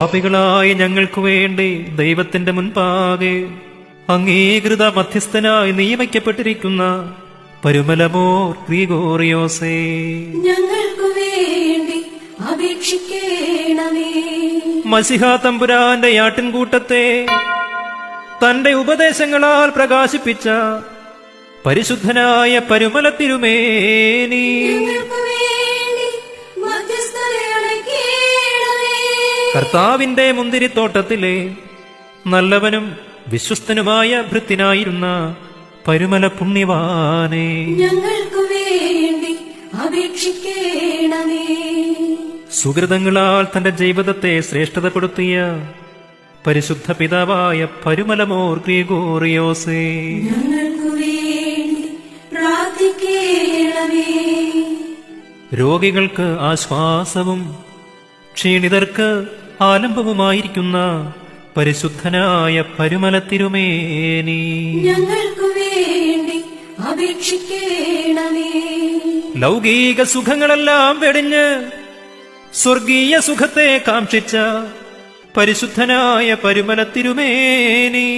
പാപികളായ ഞങ്ങൾക്ക് വേണ്ടി ദൈവത്തിന്റെ മുൻപാകെ അംഗീകൃത മധ്യസ്ഥനായി നിയമിക്കപ്പെട്ടിരിക്കുന്ന പരുമലമോർ ഗ്രിഗോറിയോസേ. ഞങ്ങൾക്കു വേണ്ടി അപേക്ഷിക്കേണമേ. മസിഹ തമ്പുരാന്റെ ആട്ടിൻകൂട്ടത്തെ തന്റെ ഉപദേശങ്ങളാൽ പ്രകാശിപ്പിച്ച പരിശുദ്ധനായ പരുമല തിരുമേനി ഞങ്ങൾക്കു കർത്താവിന്റെ മുന്തിരിത്തോട്ടത്തിലെ നല്ലവനും വിശ്വസ്തനുമായ ഭൃത്തിനായിരുന്ന പരുമല പുണ്യവാനെ. ഞങ്ങൾക്കു വേണ്ടി അപേക്ഷിക്കേണമേ. സുഹൃതങ്ങളാൽ തന്റെ ജീവിതത്തെ ശ്രേഷ്ഠതപ്പെടുത്തിയ പരിശുദ്ധ പിതാവായ പരുമലമോർ ഗ്രിഗോറിയോസേ രോഗികൾക്ക് ആശ്വാസവും ക്ഷീണിതർക്ക് ആലംബവുമായിരിക്കുന്ന പരിശുദ്ധനായ പരുമല തിരുമേനി ഞങ്ങൾക്കു വേണ്ടി അപേക്ഷിക്കേണമേ. ലൗകിക സുഖങ്ങളെല്ലാം വെടിഞ്ഞ് സ്വർഗീയ സുഖത്തെ കാക്ഷിച്ച പരിശുദ്ധനായ പരുമല തിരുമേനി